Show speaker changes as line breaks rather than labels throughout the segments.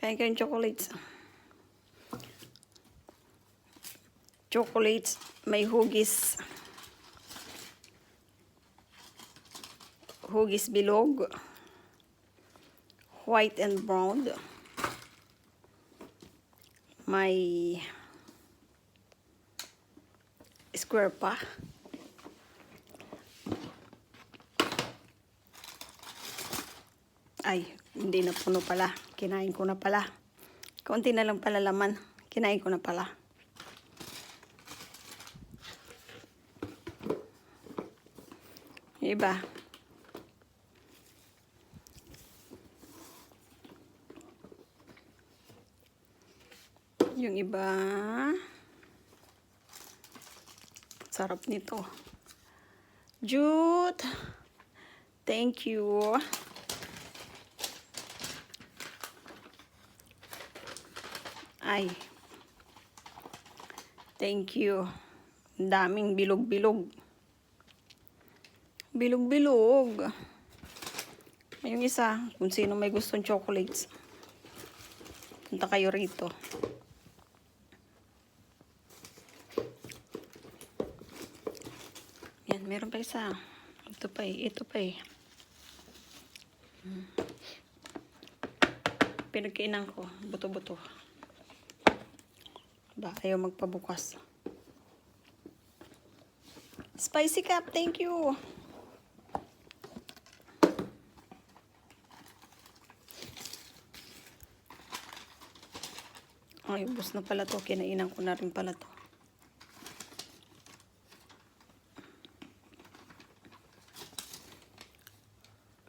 Kain kayong chocolates. Chocolates, may hugis. Hugis bilog. White and brown. May square pa. Ay, hindi na puno pala. Kinain ko na pala. Kaunti na lang pala laman. Kinain ko na pala. Iba. Yung iba. Sarap nito. Jute. Thank you. Ay. Thank you. Daming bilog-bilog. Bilog-bilog. Yung isa, kung sino may gustong chocolates. Punta kayo rito. Yan, meron pa isa. Ito pa eh, ito pa eh. Hmm. Pinagkainan ko, buto-buto. Ba, ayaw magpabukas. Spicy cup, thank you. Ay, ubos na pala to. Kinainan ko na rin pala to.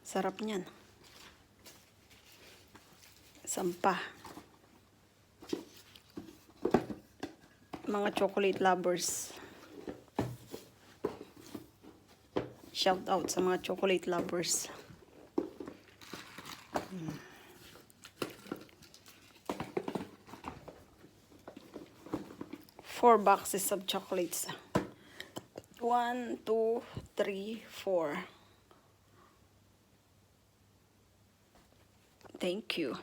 Sarap niyan. Sampa. Mga chocolate lovers. Shout out sa mga chocolate lovers. Mm. Four boxes of chocolates. One, two, three, four. Thank you.